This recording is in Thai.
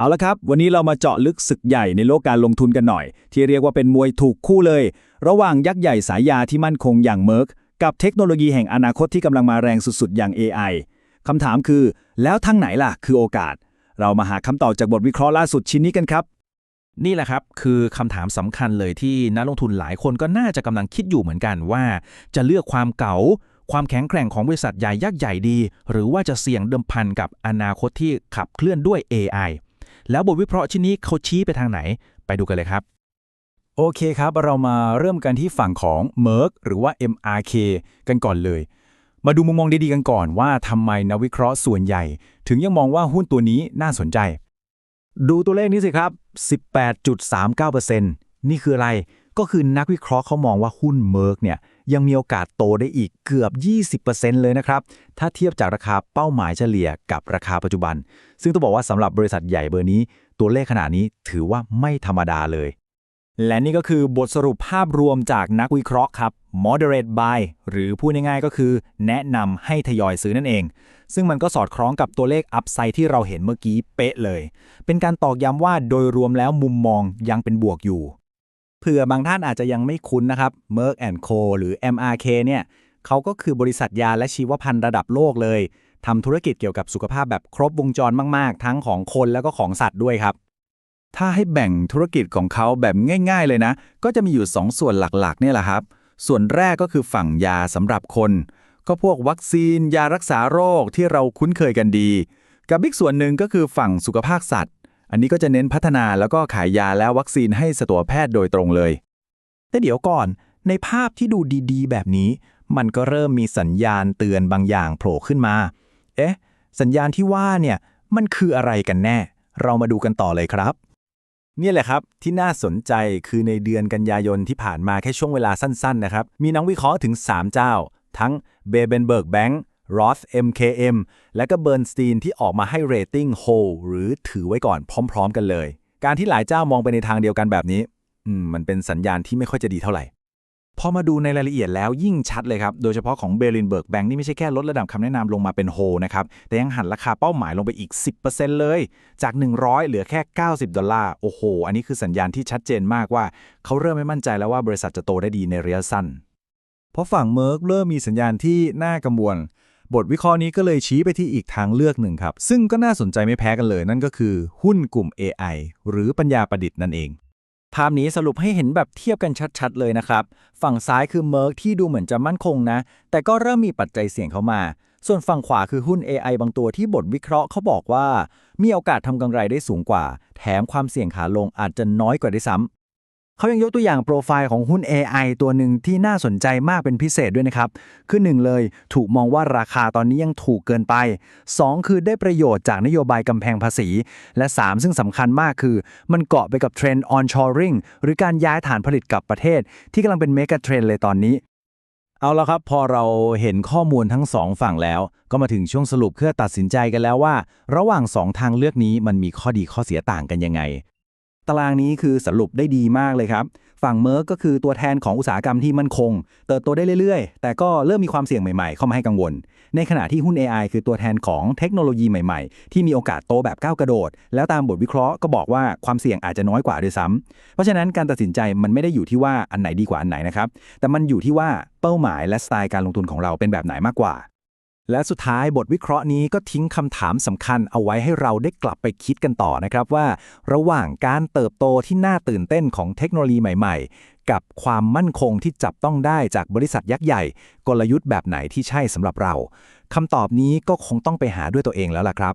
เอาละครับ วันนี้เรามาเจาะลึกศึกใหญ่ในโลกการลงทุนกันหน่อย ที่เรียกว่าเป็นมวยถูกคู่เลย ระหว่างยักษ์ใหญ่สายยาที่มั่นคงอย่างเมอร์กกับเทคโนโลยีแห่งอนาคตที่กำลังมาแรงสุดๆ อย่าง AI คำถามคือ แล้วทางไหนล่ะ คือโอกาส เรามาหาคำตอบจากบทวิเคราะห์ล่าสุดชิ้นนี้กันครับ นี่แหละครับคือคำถามสำคัญเลยที่นักลงทุนหลายคนก็น่าจะกำลังคิดอยู่เหมือนกันว่า จะเลือกความเก๋าความแข็งแกร่งของบริษัทใหญ่ยักษ์ใหญ่ดี หรือว่าจะเสี่ยงเดิมพันกับอนาคตที่ขับเคลื่อนด้วย AI แล้วบทวิเคราะห์ชิ้นนี้เขาชี้ไปทางไหน ไปดูกันเลยครับ โอเคครับ เรามาเริ่มกันที่ฝั่งของ Merck หรือว่า MRK กันก่อนเลย มาดูมุมมองดีๆกันก่อนว่าทำไมนักวิเคราะห์ส่วนใหญ่ ถึงยังมองว่าหุ้นตัวนี้น่าสนใจ ดูตัวเลขนี้สิครับ 18.39%นี่คืออะไร ก็คือนักวิเคราะห์เขามองว่าหุ้น Merck เนี่ย ยังมีโอกาสโตได้อีกเกือบ 20%เลยนะครับ ถ้าเทียบจากราคาเป้าหมายเฉลี่ยกับราคาปัจจุบัน ซึ่งต้องบอกว่าสำหรับบริษัทใหญ่เบอร์นี้ ตัวเลขขนาดนี้ถือว่าไม่ธรรมดาเลย และนี่ก็คือบทสรุปภาพรวมจากนักวิเคราะห์ครับ moderate buy หรือพูดง่ายๆก็คือ แนะนำให้ทยอยซื้อนั่นเอง ซึ่งมันก็สอดคล้องกับตัวเลข upside ที่เราเห็นเมื่อกี้เป๊ะเลย เป็นการตอกย้ำว่าโดยรวมแล้วมุมมองยังเป็นบวกอยู่ เผื่อบางท่านอาจจะยังไม่คุ้นนะครับ Merck Co หรือ MRK เนี่ยเขาก็คือบริษัทยาและชีวพันธุ์ระดับโลกเลยทำธุรกิจเกี่ยวกับสุขภาพแบบครบวงจรมากๆ ทั้งของคนแล้วก็ของสัตว์ด้วยครับ ถ้าให้แบ่งธุรกิจของเขาแบบง่าย ๆ เลยนะ ก็จะมีอยู่ 2ส่วนหลักๆเนี่ยแหละครับ ส่วนแรกก็คือฝั่งยาสำหรับคน ก็พวกวัคซีน ยารักษาโรคที่เราคุ้นเคยกันดี กับอีกส่วนหนึ่งก็คือฝั่งสุขภาพสัตว์ อันนี้ก็จะเน้นพัฒนาแล้วก็ขายยาและวัคซีนให้สตัวแพทย์โดยตรงเลย แต่เดี๋ยวก่อน ในภาพที่ดูดีๆ แบบนี้ มันก็เริ่มมีสัญญาณเตือนบางอย่างโผล่ขึ้นมา เอ๊ะ สัญญาณที่ว่าเนี่ย มันคืออะไรกันแน่ เรามาดูกันต่อเลยครับ เนี่ยแหละครับที่น่าสนใจคือในเดือนกันยายนที่ผ่านมาแค่ช่วงเวลาสั้น ๆ นะครับ มีนักวิเคราะห์ถึง 3 เจ้า ทั้ง b e b e n b e r g Bank Roth MKM และก็ Bernstein ที่ออกมาให้เรตติ้ง hold หรือถือไว้ก่อนพร้อม ๆ กันเลย การที่หลายเจ้ามองไปในทางเดียวกันแบบนี้มันเป็นสัญญาณที่ไม่ค่อยจะดีเท่าไหร่ พอมาดูในรายละเอียดแล้วยิ่งชัดเลยครับ โดยเฉพาะของเบลินเบิร์กแบงค์นี่ไม่ใช่แค่ลดระดับคำแนะนำลงมาเป็นโฮนะครับ แต่ยังหันราคาเป้าหมายลงไปอีก 10%เลย จาก 100 เหลือแค่ 90 ดอลลาร์ โอ้โห อันนี้คือสัญญาณที่ชัดเจนมากว่า เขาเริ่มไม่มั่นใจแล้วว่าบริษัทจะโตได้ดีในระยะสั้น เพราะฝั่งเมอร์กเริ่มมีสัญญาณที่น่ากังวล บทวิเคราะห์นี้ก็เลยชี้ไปที่อีกทางเลือกหนึ่งครับ ซึ่งก็น่าสนใจไม่แพ้กันเลย นั่นก็คือหุ้นกลุ่ม AI หรือปัญญาประดิษฐ์นั่นเอง ภาพนี้สรุปให้เห็นแบบเทียบกันชัดๆ เลยนะครับ ฝั่งซ้ายคือเมอร์กที่ดูเหมือนจะมั่นคงนะ แต่ก็เริ่มมีปัจจัยเสี่ยงเข้ามา ส่วนฝั่งขวาคือหุ้น AI บางตัวที่บทวิเคราะห์เขาบอกว่า มีโอกาสทำกำไรได้สูงกว่า แถมความเสี่ยงขาลงอาจจะน้อยกว่าด้วยซ้ำ เขายังยกตัวอย่างโปรไฟล์ของหุ้น AI ตัวหนึ่งที่น่าสนใจมากเป็นพิเศษด้วยนะครับ คือหนึ่งเลยถูกมองว่าราคาตอนนี้ยังถูกเกินไป 2 คือได้ประโยชน์จากนโยบายกำแพงภาษี และ 3 ซึ่งสำคัญมากคือ มันเกาะไปกับเทรนด์ onshoring หรือการย้ายฐานผลิตกลับประเทศ ที่กำลังเป็นเมกะเทรนด์เลยตอนนี้เอาละครับพอเราเห็นข้อมูลทั้งสองฝั่งแล้ว ก็มาถึงช่วงสรุปเพื่อตัดสินใจกันแล้วว่า ระหว่างสองทางเลือกนี้มันมีข้อดีข้อเสียต่างกันยังไง ตารางนี้คือสรุปได้ดีมากเลยครับ ฝั่งเมอร์กก็คือตัวแทนของอุตสาหกรรมที่มั่นคง เติบโตได้เรื่อยๆ แต่ก็เริ่มมีความเสี่ยงใหม่ๆ เข้ามาให้กังวล ในขณะที่หุ้น AI คือตัวแทนของเทคโนโลยีใหม่ๆ ที่มีโอกาสโตแบบก้าวกระโดด แล้วตามบทวิเคราะห์ก็บอกว่าความเสี่ยงอาจจะน้อยกว่าด้วยซ้ำเพราะฉะนั้นการตัดสินใจมันไม่ได้อยู่ที่ว่าอันไหนดีกว่าอันไหนนะครับแต่มันอยู่ที่ว่าเป้าหมายและสไตล์การลงทุนของเราเป็นแบบไหนมากกว่า และสุดท้ายบทวิเคราะห์นี้ก็ทิ้งคำถามสำคัญเอาไว้ให้เราได้กลับไปคิดกันต่อนะครับว่า ระหว่างการเติบโตที่น่าตื่นเต้นของเทคโนโลยีใหม่ ๆ กับความมั่นคงที่จับต้องได้จากบริษัทยักษ์ใหญ่ กลยุทธ์แบบไหนที่ใช่สำหรับเราคำตอบนี้ก็คงต้องไปหาด้วยตัวเองแล้วล่ะครับ